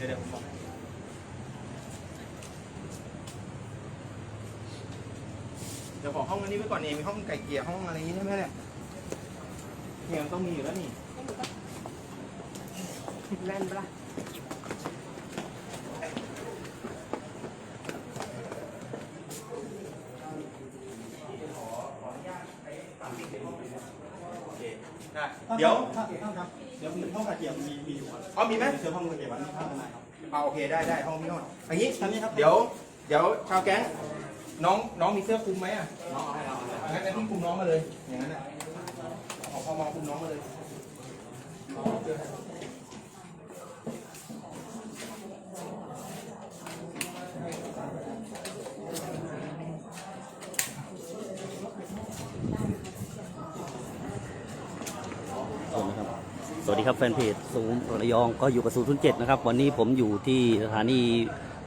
ดี๋ยวเดี๋ยวผมบอกเดี๋ยวขอห้องอันนี้ไว้ก่อนเองมีห้องไก่เกลี่ยห้องอะไรอย่างนี้ใช่ไหมเนี่ยเนี่ยมันต้องมีอยู่แล้วนี่แน่นปะล่ะโอเคได้เดี๋ยวท่านครับเดี๋ยวมีห้องกระเจียบมีมี อยู่ครับเอามีไหมเชิญห้องกระเจียบวันนี้ท่านทนายครับเอาโอเคได้ได้ห้องนี้ห้องอย่างนี้อันนี้ครับเดี๋ยวเดี๋ยวชาวแก๊งน้องน้องมีเสื้อคลุมไหมอะน้องเอาให้เราเอาให้เรางั้นงั้นพี่คลุมน้องมาเลยอย่างนั้นอะขอพอมองคลุมน้องมาเลย ส วัสดีครับแฟนเพจศูนย์ระยองก็อยู่กับศูนย์เจ็ดนะครับ วันนี้ผมอยู่ที่สถานี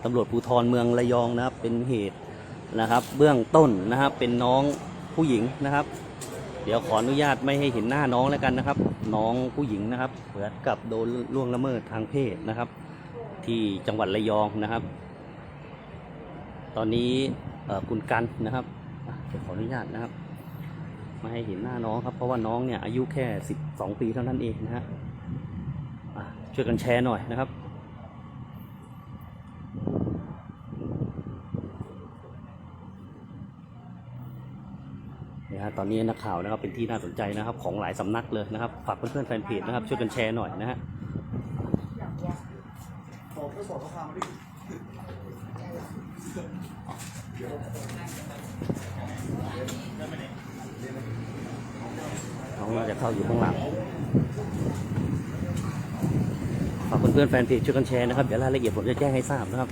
ตำรวจภูธรเมืองระยองนะครับ เป็นเหตุนะครับ เบื้องต้นนะครับ เป็นน้องผู้หญิงนะครับ เดี๋ยวขออนุญาตไม่ให้เห็นหน้าน้องแล้วกันนะครับ น้องผู้หญิงนะครับเหมือนกับโดนล่วงละเมิดทางเพศนะครับ ที่จังหวัดระยองนะครับ ตอนนี้คุณกันนะครับอะเดี๋ยวขออนุญาตนะครับ ม่ให้เห็นหน้าน้องครับเพราะว่าน้องเนี่ยอายุแค่ 12 ปีเท่านั้นเองนะฮะช่วยกันแชร์หน่อยนะครับนี่ยฮะตอนนี้นักข่าวนะครับเป็นที่น่าสนใจนะครับของหลายสำนักเลยนะครับฝากเพื่อนๆแฟนเพจนะครับช่วยกันแชร์หน่อยนะฮะบอกไปบอกเขาพามาดิ น้องน่าจะเข้าอยู่ข้างหลังฝากเพื่อนๆแฟนเพจช่วยกันแชร์นะครับ เดี๋ยวรายละเอียดผมจะแจ้งให้ทราบนะครับ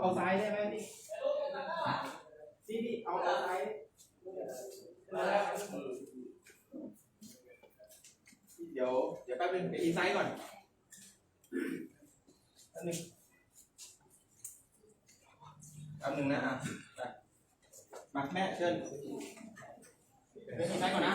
เอาซ้ายได้ไหมพี่พี่พี่เอาเอาซ้ายเดี๋ยวเดี๋ยวแป๊บนึงเดี๋ยวอินไซด์ก่อนแป๊บนึงแป๊บนึงนะอะมาแม่เชิญเดี๋ยวอินะ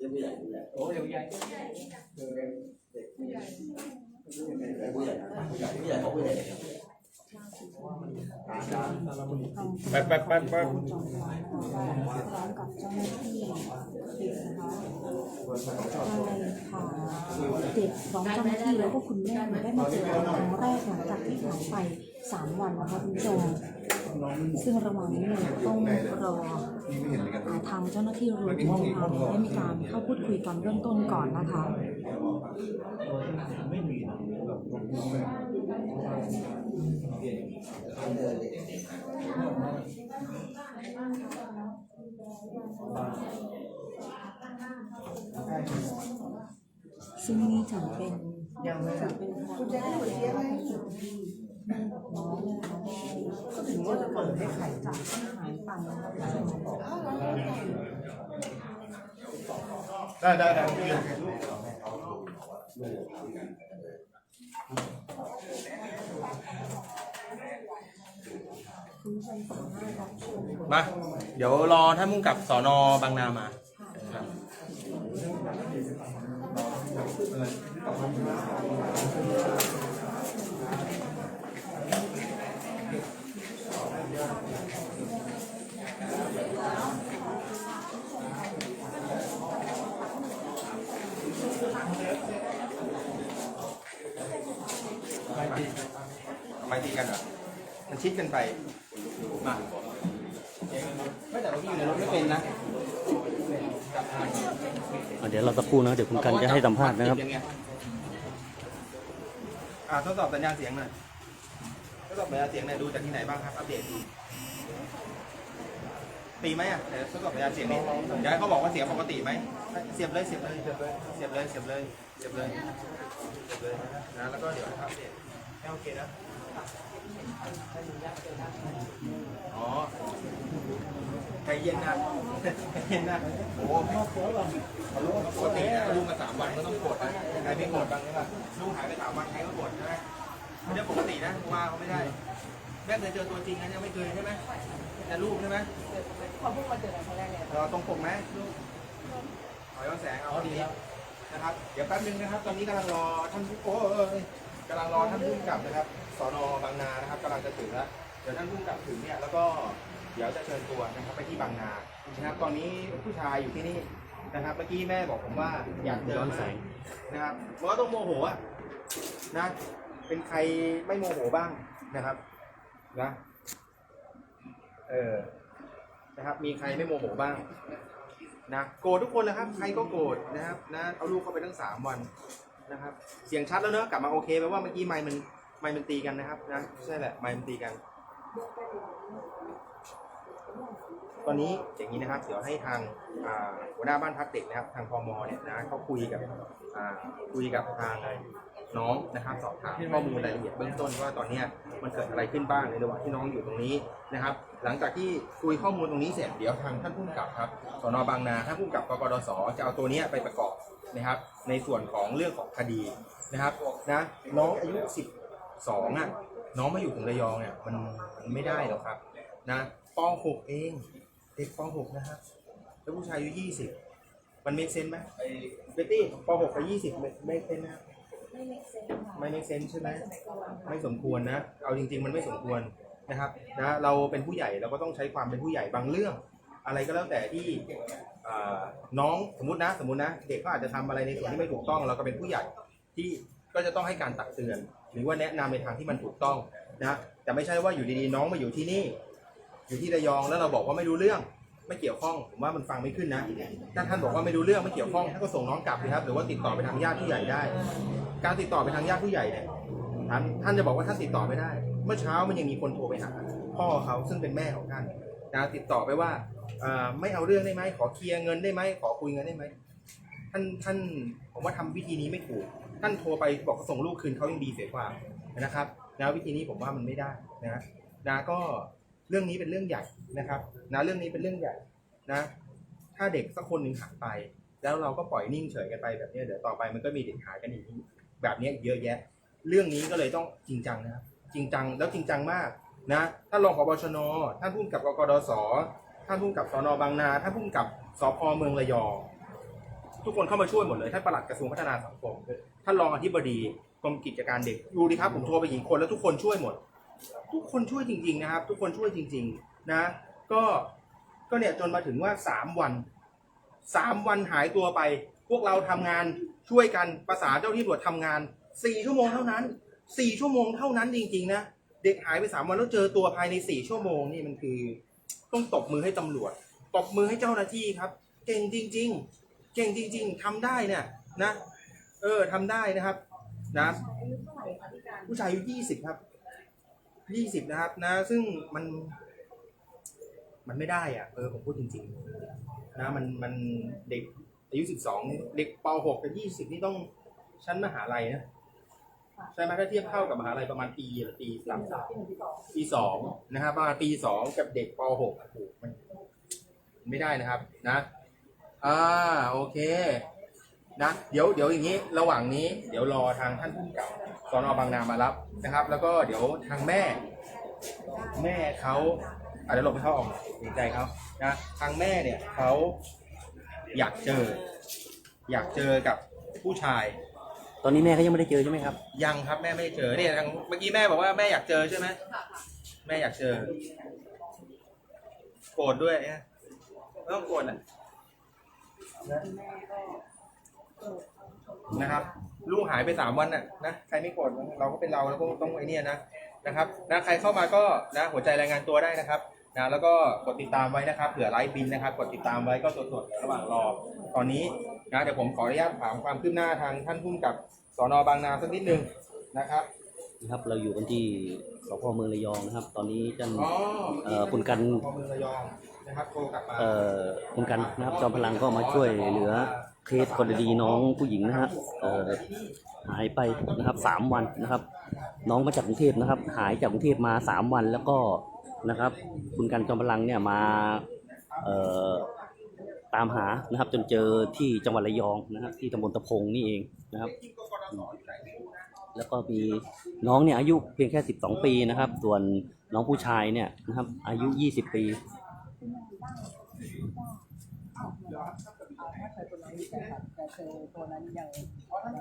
กับยายโอ้ยยายไปไปไปไปพร้อมกับเจ้าหน้าที่นะคะใช่ค่ะเด็กพร้อมเจ้าหน้าที่แล้วก็คุณแม่เนี่ยได้มาเจอกันครั้งแรกหลังจากที่หายไปสามวันนะคะคุณผู้ชมซึ่งระหว่างนี้เนี่ยต้องรอ อ่าทางเจ้าหน้าที่โรงพยาบาลได้มีการเข้าพูดคุยกันเบื้องต้นก่อนนะคะ ซึ่งนี่ถือเป็นถือเป็นความ ก็ถึงว่าจะเปิดให้ไข่จากหายไปนะคะได้ได้ได้ได้มา เดี๋ยวรอท่านมุ่งกับสอนอบางนามาครับ ไม้ตี กันเหรอมันชิดกันไป มามาไม่แต่ว่าพี่อยู่ในรถไม่เป็นนะอะเดี๋ยวเราตะครู่นะ เดี๋ยวคุณกันจะให้สัมภาษณ์นะครับ อ่าทดสอบสัญญาณเสียงหน่อยทดสอบสัญญาณเสียงหน่อยดูจากที่ไหนบ้างครับ อัปเดตดูตีไหมอะเดี๋ยวทดสอบสัญญาณเสียงนี้เดี๋ยวให้เขาบอกว่าเสียงปกติไหม เสียบเลย เสียบเลย เสียบเลย เสียบเลย เสียบเลย เสียบเลยเสียบเลยนะแล้วก็เดี๋ยวอัปเดตให้โอ เคนะ อ๋อใจเย็นนะใจเย็นนะ โอ้โหปกตินะลูกมาสามวันก็ต้องกดนะใครไม่กดบ้างใช่ป่ะลูกหายไปสามวันใครก็กดใช่ไหมไม่ได้ปกตินะว่าเขาไม่ได้ แม่เคยเจอตัวจริงนะยังไม่เคยใช่ไหมแต่ลูกใช่ไหมเขาเพิ่งมาเจอกันครั้งแรกเลยเราตรงปกไหมขอย้อนแสงเอาดีนะครับ เดี๋ยวแป๊บนึงนะครับ ตอนนี้กำลังรอท่านผู้โอ้เออเออ กำลังรอท่านผู้กำกับนะครับสอนอบางนานะครับกำลังจะถึงแล้วเดี๋ยวท่านผู้กำกับถึงเนี่ยแล้วก็เดี๋ยวจะเชิญตัวนะครับไปที่บางนานะครับ ตอนนี้ผู้ชายอยู่ที่นี่นะครับ เมื่อกี้แม่บอกผมว่าอยากเจอย้อนแสงนะครับเพราะว่าต้องโมโหอะนะ เป็นใครไม่โมโหบ้างนะครับนะเออนะครับ มีใครไม่โมโหบ้างนะโกรธทุกคนเลยครับ ใครก็โกรธนะครับนะเอาลูกเข้าไปตั้งสามวัน นะครับ เสียงชัดแล้วเนอะกลับมาโอเคแปลว่าเมื่อกี้ไมค์มันไมค์มันตีกันนะครับนะใช่แหละไมค์มันตีกัน ตอนนี้อย่างนี้นะครับ เดี๋ยวให้ทางอ่าหัวหน้าบ้านพักเด็กนะครับ ทางพมเนี่ยนะเขาคุยกับอ่าคุยกับทาง น้องนะครับสอบถามข้อมูลรายละเอียดเบื้องต้นว่าตอนนี้มันเกิดอะไรขึ้นบ้างในระหว่างที่น้องอยู่ตรงนี้นะครับ หลังจากที่คุยข้อมูลตรงนี้เสร็จเดี๋ยวทางท่านผู้กำกับครับสนบางนาท่านผู้กำกับกกดสจะเอาตัวนี้ไปประกอบนะครับในส่วนของเรื่องของคดีนะครับนะน้องอายุ 12อะน้องมาอยู่ถึงระยองเนี่ยมันมันไม่ได้หรอกครับนะป .6 เองเด็กป .6 นะครับแล้วผู้ชายอายุ20มันเมคเซนไหมเบตตี้ป .6 กับ20ไม่ไม่เซนนะ ไม่เมกเซนค่ะไม่เมคเซนใช่ไหม สมัยก่อนไม่สมควรนะ เอาจริง ๆ มันไม่สมควรนะครับนะเราเป็นผู้ใหญ่เราก็ต้องใช้ความเป็นผู้ใหญ่บางเรื่อง อะไรก็แล้วแต่ที่อ่าน้องสมมตินะสมมตินะเด็กเขาอาจจะทำอะไรในส่วนที่ไม่ถูกต้อง เราก็เป็นผู้ใหญ่ที่ก็จะต้องให้การตักเตือน หรือว่าแนะนำในทางที่มันถูกต้องนะแต่ไม่ใช่ว่าอยู่ดีๆน้องมาอยู่ที่นี่ อยู่ที่ระยองแล้วเราบอกว่าไม่รู้เรื่องไม่เกี่ยวข้องผมว่ามันฟังไม่ขึ้นนะถ้าท่านบอกว่าไม่รู้เรื่องไม่เกี่ยวข้องท่านก็ส่งน้องกลับเลยครับหรือว่าติดต่อไปทางญาติผู้ใหญ่ได้ การติดต่อไปทางญาติผู้ใหญ่เนี่ยท่านท่านจะบอกว่าท่านติดต่อไม่ได้ เมื่อเช้ามันยังมีคนโทรไปหาพ่อเขาซึ่งเป็นแม่ของท่านนะติดต่อไปว่าเอ่อไม่เอาเรื่องได้ไหมขอเคลียร์เงินได้ไหมขอคุยเงินได้ไหมท่านท่านผมว่าทำวิธีนี้ไม่ถูก ท่านโทรไปบอกส่งลูกคืนเขายังดีเสียกว่านะครับนะวิธีนี้ผมว่ามันไม่ได้นะนะก็เรื่องนี้เป็นเรื่องใหญ่นะครับนะเรื่องนี้เป็นเรื่องใหญ่นะ ถ้าเด็กสักคนหนึ่งหายไป แล้วเราก็ปล่อยนิ่งเฉยกันไปแบบเนี้ยเดี๋ยวต่อไปมันก็มีเด็กหายกันอีก แบบนี้เยอะแยะ เรื่องนี้ก็เลยต้องจริงจังนะครับจริงจังแล้วจริงจังมากนะท่านรองผบชนท่านผู้กำกับกกดสท่านผู้กำกับสนบางนาท่านผู้กำกับสพเมืองระยองทุกคนเข้ามาช่วยหมดเลยท่านปลัดกระทรวงพัฒนาสังคมท่านรองอธิบดีกรมกิจการเด็กดูดิครับผมโทรไปกี่คนแล้วทุกคนช่วยหมด ทุกคนช่วยจริง ๆ นะครับ ทุกคนช่วยจริง ๆ นะ ก็ก็เนี่ยจนมาถึงว่าสามวันสามวันหายตัวไป พวกเราทำงาน ช่วยกันประสานเจ้าที่ตำรวจทำงานสี่ชั่วโมงเท่านั้นสี่ชั่วโมงเท่านั้นจริงๆนะเด็กหายไปสามวันแล้วเจอตัวภายในสี่ชั่วโมงนี่มันคือ ต้องตบมือให้ตำรวจตบมือให้เจ้าหน้าที่ครับ เก่งจริง ๆ เก่งจริง ๆทำได้เนี่ยนะ เออทำได้นะครับ นะ อายุเท่าไหร่คะพี่การผู้ชายอายุยี่สิบครับ ยี่สิบนะครับ นะ ซึ่งมัน มันไม่ได้อะ เออผมพูดจริง ๆ นะ มัน มันเด็ก อายุสิบสองเด็กปหกกับยี่สิบนี่ต้องชั้นมหาลัยนะใช่ไหมถ้าเทียบเท่ากับมหาลัยประมาณปีหรือปีสามสามที่หนึ่งที่สองปีสองนะครับประมาณปีสองกับเด็กปหกโอ้โหมันไม่ได้นะครับ นะอ่าโอเคนะเดี๋ยวเดี๋ยวอย่างนี้ระหว่างนี้เดี๋ยวรอทางท่านผู้กำกับสอนอบางนามารับนะครับ แล้วก็เดี๋ยวทางแม่ แม่เขาอาจจะเดี๋ยวหลบให้เขาออกเห็นใจเขานะทางแม่เนี่ยเขา อยากเจอ อยากเจอกับผู้ชาย ตอนนี้แม่ก็ยังไม่ได้เจอใช่ไหมครับ ยังครับแม่ไม่ได้เจอเนี่ยทางเมื่อกี้แม่บอกว่าแม่อยากเจอใช่ไหมแม่อยากเจอ โกรธด้วยเนี่ยไม่ต้องโกรธนะนะครับ ลูกหายไปสามวันน่ะนะใครไม่โกรธเราก็เป็นเราแล้วก็ต้องไอ้เนี่ยนะนะครับนะใครเข้ามาก็นะหัวใจรายงานตัวได้นะครับ นะแล้วก็กดติดตามไว้นะครับเผื่อไลฟ์บินนะครับ กดติดตามไว้ก็สดๆระหว่างรอ ตอนนี้นะเดี๋ยวผมขออนุญาตถามความคืบหน้าทางท่านผู้กำกับสอนอบางนาสักนิดนึงนะครับนะครับเราอยู่กันที่สพเมืองระยองนะครับ ตอนนี้ท่านอ๋อเอ่อคุณกันพอเมืองระยองนะครับโทรกลับมา เอ่อคุณกันนะครับจอมพลังก็มาช่วยเหลือเคสกรณีน้องผู้หญิงนะฮะเอ่อหายไปนะครับสามวันนะครับ น้องมาจากกรุงเทพนะครับ หายจากกรุงเทพมาสามวันแล้วก็ นะครับ คุณกันจอมพลังเนี่ยมาตามหานะครับ จนเจอที่จังหวัดระยองนะครับที่ตำบลตะพงนี่เองนะครับ แล้วก็มีน้องเนี่ยอายุเพียงแค่ 12 ปีนะครับ ส่วนน้องผู้ชายเนี่ยนะครับ อายุ 20 ปีถ้าเคยตัวนั้นแต่แต่เคยตัวนั้นยังอ๋อท่าน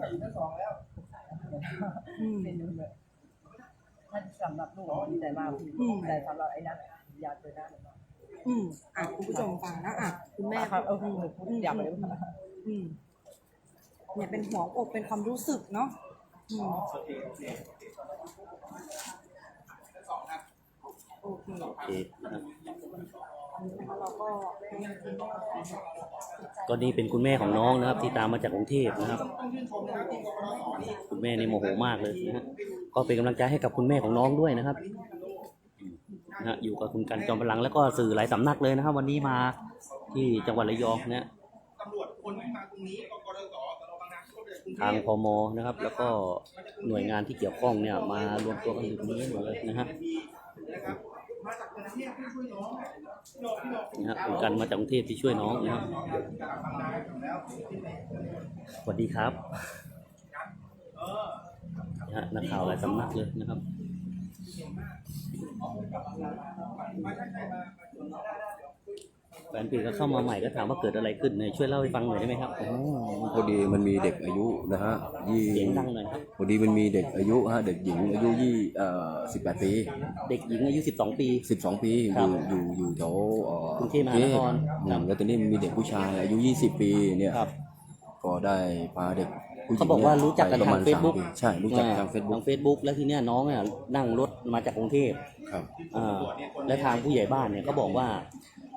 มเป็นแบบถ้าสำหรับลูกดีใจมากแต่สำหรับไอ้นั้นอยากเจอหน้าหนูมากอืมอะคุณผู้ชมฟังนะอะคุณแม่ครัเขาบเอออยากไปอืมเนี่ยเป็นหัวอกเป็นความรู้สึกเนาะอืมโอเคโอเคทั้งสองครับ โอเคโอเคนะครับนะคะเราก็ก็นี่เป็นคุณแม่ของน้องนะครับ ที่ตามมาจากกรุงเทพนะครับ คุณแม่นี่โมโหมากเลยนะฮะก็เป็นกำลังใจให้กับคุณแม่ของน้องด้วยนะครับนะฮะอยู่กับคุณกันจอมพลังแล้วก็สื่อหลายสำนักเลยนะครับ วันนี้มาที่จังหวัดระยองนะฮะตำรวจคนที่มาตรงนี้กกสสนบางนาก็เป็นกรุงเททางพพมนะครับ แล้วก็หน่วยงานที่เกี่ยวข้องเนี่ยมารวมตัวกันอยู่ตรงนี้หมดเลยนะฮะ นะครับมาจากกรุงเทพที่ช่วยน้องพี่น้องพี่น้องนะฮะคุณกันมาจากกรุงเทพที่ช่วยน้องนะครับน้องเดี๋ยวกลับนาถึงแล้วสวัสดีครับนะฮะนักข่าวหลายสำนักเลยนะครับ แฟนเพจก็เข้ามาใหม่ก็ถามว่าเกิดอะไรขึ้นเนี่ยช่วยเล่าให้ฟังหน่อยได้ไหมครับ อ๋อพอดีมันมีเด็กอายุนะฮะยี่เสียงดังหน่อยครับ พอดีมันมีเด็กอายุฮะเด็กหญิงอายุยี่เอ่อสิบแปดปีเด็กหญิงอายุ 12 ปี สิบสองปีอครับยู่อยู่อยู่แถวเอ่อกรุงเทพมหานครอืครัมบแล้วตอนนี้มีเด็กผู้ชายอายุยี่สิบปีเนี่ยครับก็ได้พาเด็กผู้หญิงเขาบอกว่ารู้จักกันไปประมณทาง Facebook สมปีใช่รู้จักทางเฟซบุ๊ทากงเฟซบุ๊กแล้วทีเนี้ยน้องเนี่ยนั่งรถมาจากกรุงเทพครับ อ่าและทางผู้ใหญ่บ้านเนี่ยเขาบอกว่า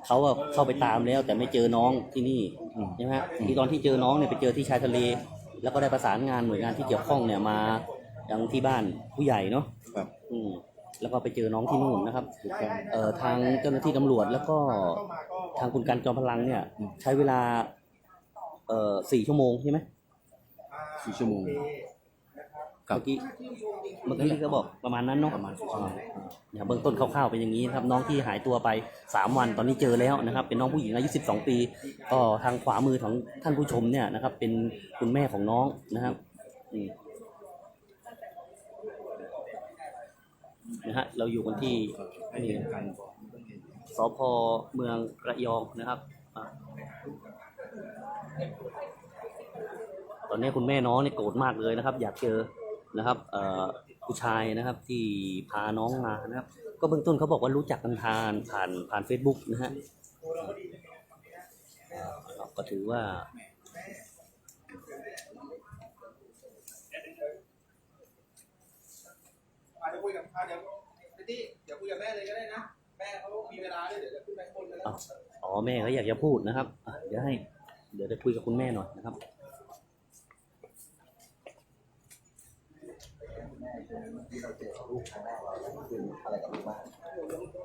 เขาอะเข้าไปตามแล้วแต่ไม่เจอน้องที่นี่อืมใช่ไหมฮะที่ตอนที่เจอน้องเนี่ยไปเจอที่ชายทะเล แล้วก็ได้ประสานงานหน่วยงานที่เกี่ยวข้องเนี่ยมายังที่บ้านผู้ใหญ่เนาะครับ อืมแล้วก็ไปเจอน้องที่นู่นนะครับถูกต้องเอ่อทางเจ้าหน้าที่ตำรวจแล้วก็เข้ามาก็ทางคุณกันจอมพลังเนี่ยอืมใช้เวลา เอ่อสี่ชั่วโมงใช่ไหม สี่ชั่วโมง ครับ เมื่อกี้เมื่อกี้ก็บอกประมาณนั้นเนาะประมาณสี่ชั่วโมงเนี่ยเบื้องต้นคร่าวๆเป็นอย่างนี้นะครับน้องที่หายตัวไป 3 วันตอนนี้เจอแล้วนะครับ เป็นน้องผู้หญิงอายุ 12 ปีก็ทางขวามือของท่านผู้ชมเนี่ยนะครับ เป็นคุณแม่ของน้องนะครับอืมนะฮะเราอยู่กันที่นี่สพเมืองระยองนะครับอะตอนนี้คุณแม่น้องเนี่ยโกรธมากเลยนะครับ อยากเจอ นะครับเอ่อผู้ชายนะครับที่พาน้องมานะครับ ก็เบื้องต้นเขาบอกว่ารู้จักกันทานผ่านผ่านเฟซบุ๊กนะฮะอ่าก็ถือว่าอาจจะคุยกับอะเดี๋ยวพี่เดี๋ยวคุยกับแม่เลยก็ได้นะ แม่เขามีเวลาด้วยเดี๋ยวจะขึ้นไปข้างบนเลยนะอ๋อแม่เขาอยากจะพูดนะครับอะเดี๋ยวให้ เดี๋ยวจะคุยกับคุณแม่หน่อยนะครับ ตอ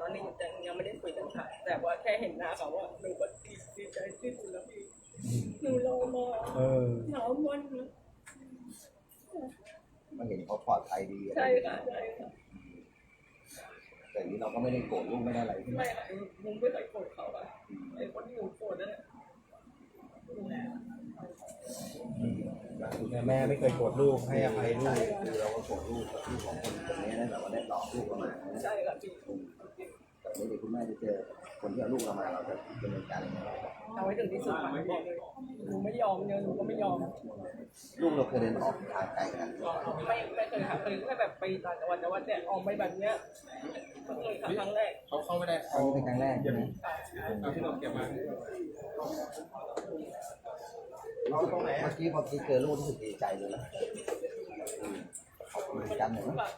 นนี้ยังยังไม่ได้คุยกันค่ะ แต่ว่าแค่เห็นหน้าเขาว่าหนูก็ดีใจที่สุดแล้วพี่หนูรอมาหนาววันนะมันเห็นเขาปลอดภัยดีอะไรใช่ค่ะใช่ค่ะแต่นี้เราก็ไม่ได้โกรธลูกไม่ได้อะไรใช่ไหมไม่ค่ะหนูไม่เคยโกรธเขาอะไอ้คนที่หนูโกรธนั่นแหละ แม่ไม่เคยโกรธลูกให้อภัยลูกคือเราก็โกรธลูกกับลูกของคนคนนี้นะเราก็ได้หลอกลูกเรามาใช่ค่ะพี่แต่ไม่เดี๋ยวคุณแม่จะเจอ คนที่เอาลูกเรามาเราจะดำเนินการยังไงเอาไว้ถึงที่สุดค่ะบอกเลยหนูไม่ยอมเนี่ยหนูก็ไม่ยอม ลูกเราเคยเดินออกทางไกลกันไม่ไม่เคยค่ะเคยแค่แบบไปต่างจังหวัดแต่ว่าเนี่ยออกไปแบบเนี้ยเพิ่งเคยค่ะครั้งแรกเขาเข้าไม่ได้ครั้งนี้เป็นครั้งแรกใช่ไหมเอาที่เราเก็บมาเมื่อกี้พอกี้เจอลูกรู้สึกดีใจเลยนะขอบคุณกันหน่อยนะ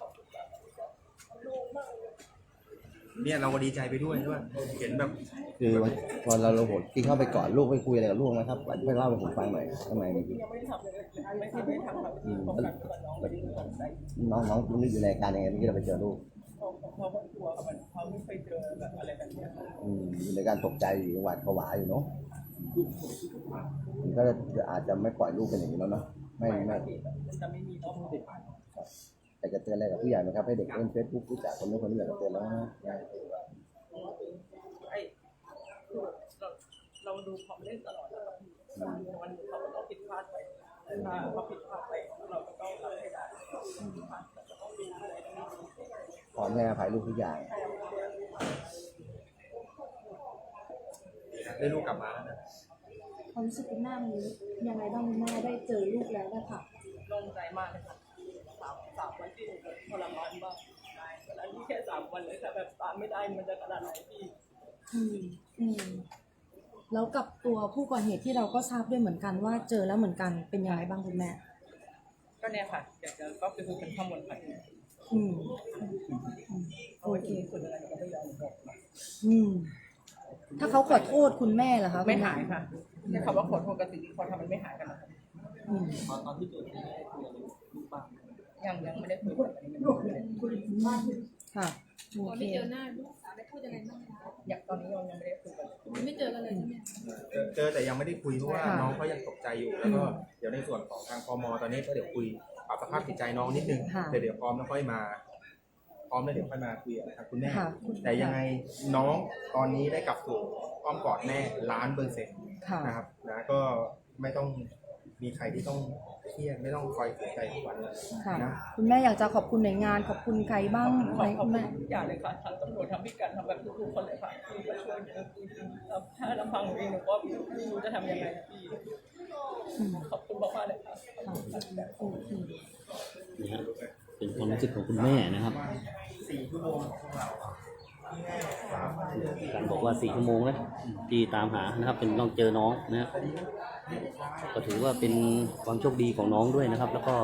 เนี่ยเราก็ดีใจไปด้วยด้วยเห็นแบบคือวันพอเราเราโหดที่เข้าไปกอดลูกไปคุยอะไรกับลูกไหมครับไปเล่าให้ผมฟังหน่อยทำไมยังไม่ได้ทำเลยไม่เคยได้ทำแบบป้องกันตัวน้องไม่ได้สนใจน้องน้องนึกอยู่ในอาการยังไงเมื่อกี้เราไปเจอลูกเขาเขาก็กลัวค่ะมันเขาไม่เคยเจอแบบอะไรแบบนี้ค่ะอืมอยู่ในการตกใจอยู่หวาดผวาอยู่เนาะมันก็จะอาจจะไม่ปล่อยลูกเป็นอย่างนี้แล้วเนาะไม่ไม่มันจะไม่มีน้องเด็ กแต่จะเตือนอะไรกับผู้ใหญ่ไหมครับ ให้เด็กเล่นเฟซบุ๊กรู้จักคนนู้นคนนี้อยากจะเตือนแล้วนะไอ้เราเราดูเขาเล่นตลอดแล้ววันเขาก็ต้องผิดพลาดไปถ้าเขาผิดพลาดไปเราก็ต้องรับให้ได้เราจะต้องดูอะไรตรงนี้พร้อมให้อภัยลูกทุกอย่างได้ลูกกลับมาแล้วนะความรู้สึกคุณแม่มันยังไงบ้างคุณแม่ได้เจอลูกแล้วนะคะโล่งใจมากเลยค่ะ สามสามวันที่หนูแบบทรมานมากแล้วนี่แค่สามวันเลยค่ะแบบตามไม่ได้มันจะขนาดไหนพี่อืมอืมแล้วกับตัวผู้ก่อเหตุที่เราก็ทราบด้วยเหมือนกันว่าเจอแล้วเหมือนกันเป็นยังไงบ้างคุณแม่ ก็เนี่ยค่ะอยากจะก็คือเป็นข้อมูลใหม่อืมโอเคคนอะไรก็ไม่ยอมบอกอืม ถ้าเขาขอโทษคุณแม่ล่ะคะไม่หายค่ะแค่คำว่าขอโทษกับสิ่งที่เขาทำมันไม่หายกันนะคะอืมตอนที่เกิดเหตุได้คุยกับลูกบ้าง ยังยังไม่ได้คุยกันอันนี้มันไม่ได้ค่ะโอเคอยากตอนนี้ยังยังไม่ได้คุยกันไม่เจอกันเลยใช่ไหมเจอเจอแต่ยังไม่ได้คุยเพราะว่าค่ะน้องเขายังตกใจอยู่แล้วก็เดี๋ยวในส่วนของทางพมตอนนี้ก็เดี๋ยวคุยปรับสภาพจิตใจน้องนิดนึงค่ะเดี๋ยวเดี๋ยวพร้อมแล้วค่อยมา พร้อมแล้วเดี๋ยวค่อยมาคุยกับทางคุณแม่ ค่ะแต่ยังไงน้องตอนนี้ได้กลับสู่อ้อมกอดแม่ล้านเปอร์เซ็นต์ค่ะ นะครับนะก็ไม่ต้องมีใครที่ต้อง เครียดไม่ต้องคอยเสียใจทุกวันเลยค่ะ นะ คุณแม่อยากจะขอบคุณหน่วยงาน ขอบคุณใครบ้างขไหมอบขอบคุณคุแม่ณทุกอย่างเลยค่ะทางตำรวจทำพิการทำแบบทุกๆคนเลยค่ะที่มาช่วยเหลือจริงๆแล้วถ้าลำพังหนูเองหนูก็ไม่รู้จะทำยังไงนะพี่อืมขอบคุณมากๆเลยค่ะค่ะโอเคนี่ฮะเป็นความรู้สึกของคุณแม่นะครับ สี่ชั่วโมงของเราที่แม่สามารถเดิน การบอกว่าสี่ชั่วโมงนะที่ตามหานะครับเป็นต้องเจอน้องนะก็ถือว่าเป็นความโชคดีของน้องด้วยนะครับ แล้วก็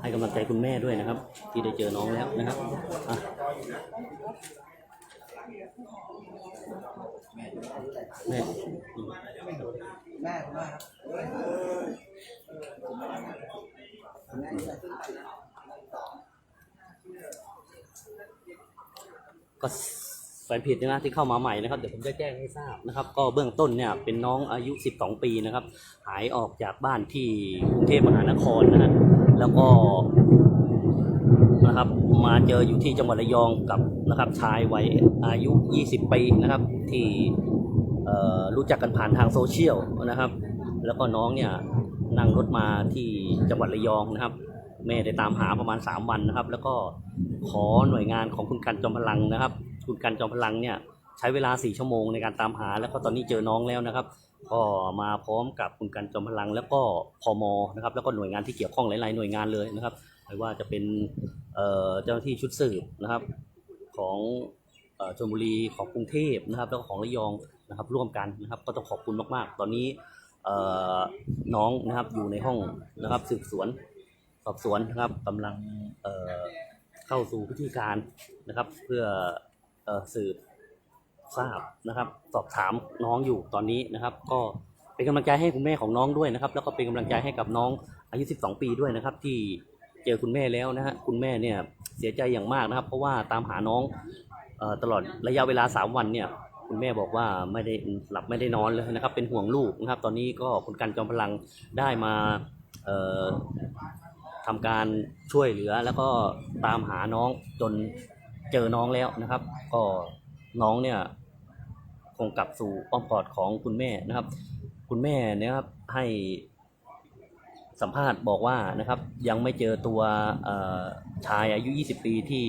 ให้กำลังใจคุณแม่ด้วยนะครับ ที่ได้เจอน้องแล้วนะครับอะแม่แม่มาก ก็แฟนเพจนะที่เข้ามาใหม่นะครับเดี๋ยวผมจะแจ้งให้ทราบนะครับ ก็เบื้องต้นเนี่ยเป็นน้องอายุ 12 ปีนะครับ หายออกจากบ้านที่กรุงเทพมหานครนะฮะแล้วก็นะครับมาเจออยู่ที่จังหวัดระยองกับนะครับชายวัยอายุ 20 ปีนะครับ ที่รู้จักกันผ่านทางโซเชียลนะครับ แล้วก็น้องเนี่ยนั่งรถมาที่จังหวัดระยองนะครับ แม่ได้ตามหาประมาณ 3 วันนะครับ แล้วก็ ขอหน่วยงานของคุณกันจอมพลังนะครับ คุณกันจอมพลังเนี่ยใช้เวลา 4 ชั่วโมงในการตามหา แล้วก็ตอนนี้เจอน้องแล้วนะครับ ก็มาพร้อมกับคุณกันจอมพลัง แล้วก็พมนะครับ แล้วก็หน่วยงานที่เกี่ยวข้องหลาย ๆ หน่วยงานเลยนะครับไม่ว่าจะเป็นเจ้าหน้าที่ชุดสืบนะครับ ของชลบุรีของกรุงเทพนะครับ แล้วก็ของระยองนะครับร่วมกันนะครับ ก็ต้องขอบคุณมาก ๆ ตอนนี้น้องนะครับอยู่ในห้องนะครับสืบสวนสอบสวนนะครับกำลัง เข้าสู่พิธีการนะครับ เพื่ออสืบทราบนะครับ สอบถามน้องอยู่ตอนนี้นะครับ ก็เป็นกำลังใจให้คุณแม่ของน้องด้วยนะครับ แล้วก็เป็นกำลังใจให้กับน้องอายุ 12 ปีด้วยนะครับ ที่เจอคุณแม่แล้วนะฮะคุณแม่เนี่ยเสียใจอย่างมากนะครับ เพราะว่าตามหาน้องออตลอดระยะเวลา 3 วันเนี่ยคุณแม่บอกว่าไม่ได้หลับไม่ได้นอนเลยนะครับ เป็นห่วงลูกนะครับ ตอนนี้ก็คุณกันจอมพลังได้มา ทำการช่วยเหลือแล้วก็ตามหาน้องจนเจอน้องแล้วนะครับ ก็น้องเนี่ยคงกลับสู่อ้อมกอดของคุณแม่นะครับ คุณแม่เนี่ยครับให้สัมภาษณ์บอกว่านะครับยังไม่เจอตัวชายอายุ 20 ปีที่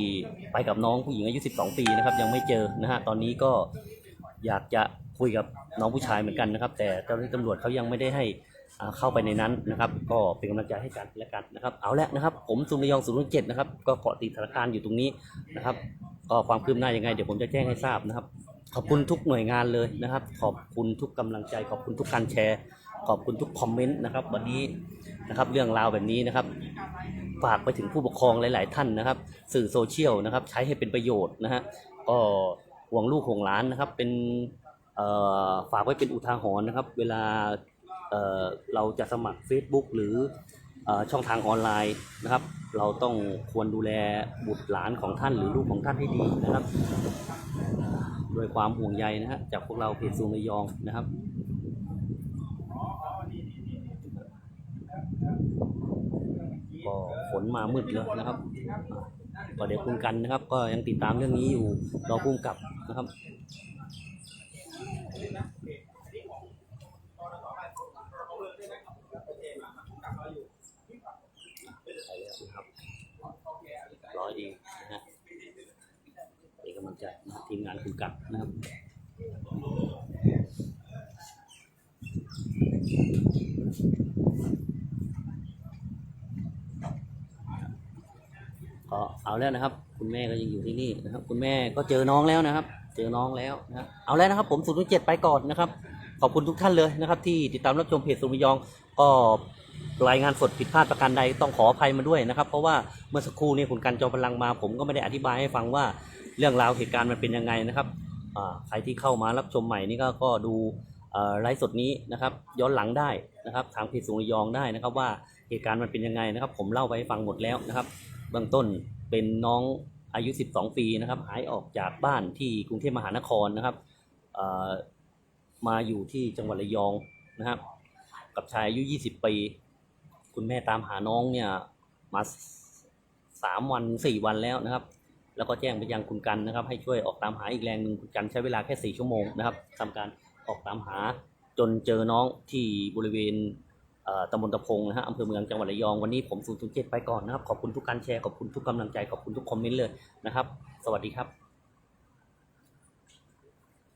ไปกับน้องผู้หญิงอายุ 12 ปีนะครับ ยังไม่เจอนะฮะตอนนี้ก็อยากจะคุยกับน้องผู้ชายเหมือนกันนะครับ แต่เจ้าหน้าที่ตำรวจเขายังไม่ได้ให้ เข้าไปในนั้นนะครับ ก็เป็นกำลังใจให้กันและกันนะครับ เอาละนะครับ ผมซุมระยองศูนย์เจ็ดนะครับก็เกาะติดสถานการณ์อยู่ตรงนี้นะครับ ก็ความคืบหน้ายังไงเดี๋ยวผมจะแจ้งให้ทราบนะครับ ขอบคุณทุกหน่วยงานเลยนะครับ ขอบคุณทุกกำลังใจ ขอบคุณทุกการแชร์ ขอบคุณทุกคอมเมนต์นะครับ วันนี้นะครับเรื่องราวแบบนี้นะครับ ฝากไปถึงผู้ปกครองหลาย ๆ ท่านนะครับ สื่อโซเชียลนะครับ ใช้ให้เป็นประโยชน์นะฮะก็ห่วงลูกห่วงหลานนะครับ เป็นฝากไว้เป็นอุทาหรณ์นะครับ เวลา เเราจะสมัคร Facebook หรืออช่องทางออนไลน์นะครับ เราต้องควรดูแลบุตรหลานของท่านหรือลูกของท่านให้ดีนะครับโดวยความห่วงใยนะฮะจากพวกเราเพจซูมระยองนะครับก็ฝนมามืดเลยนะครับก็เดี๋ยวคุณกันนะครับ ก็ยังติดตามเรื่องนี้อยู่รอพุ่มกับนะครับ ร้อยดีนะฮะเป็นกำลังใจนะทีมงานคุณกับนะครับก็เอาแล้วนะครับ คุณแม่ก็ยังอยู่ที่นี่นะครับ คุณแม่ก็เจอน้องแล้วนะครับ เจอน้องแล้วนะเอาแล้วนะครับ ผมศูนย์เจ็ดไปก่อนนะครับ ขอบคุณทุกท่านเลยนะครับ ที่ติดตามรับชมเพจสุริยองก็ รายงานสดผิดพลาดประการใดต้องขออภัยมาด้วยนะครับ เพราะว่าเมื่อสักครู่นี้คุณกันจอมพลังมา ผมก็ไม่ได้อธิบายให้ฟังว่าเรื่องราวเหตุการณ์มันเป็นยังไงนะครับใครที่เข้ามารับชมใหม่นี่ก็ก็ดูไลฟ์สดนี้นะครับ ย้อนหลังได้นะครับ ทางเพจสุริยองได้นะครับ ว่าเหตุการณ์มันเป็นยังไงนะครับ ผมเล่าไปฟังหมดแล้วนะครับเบื้องต้นเป็นน้องอายุ 12 ปีนะครับหายออกจากบ้านที่กรุงเทพมหานครนะครับมาอยู่ที่จังหวัดระยองนะครับ กับชายอายุ 20 ปี คุณแม่ตามหาน้องเนี่ยมาสามวันสี่วันแล้วนะครับ แล้วก็แจ้งไปยังคุณกันนะครับ ให้ช่วยออกตามหาอีกแรงหนึ่งคุณกันใช้เวลาแค่4ชั่วโมงนะครับทำการออกตามหาจนเจอน้องที่บริเวณตำบลตะพงนะฮะอำเภอเมืองจังหวัดระยองวันนี้ผม007ไปก่อนนะครับ ขอบคุณทุกการแชร์ขอบคุณทุกกำลังใจขอบคุณทุกคอมเมนต์เลยนะครับ สวัสดีครับ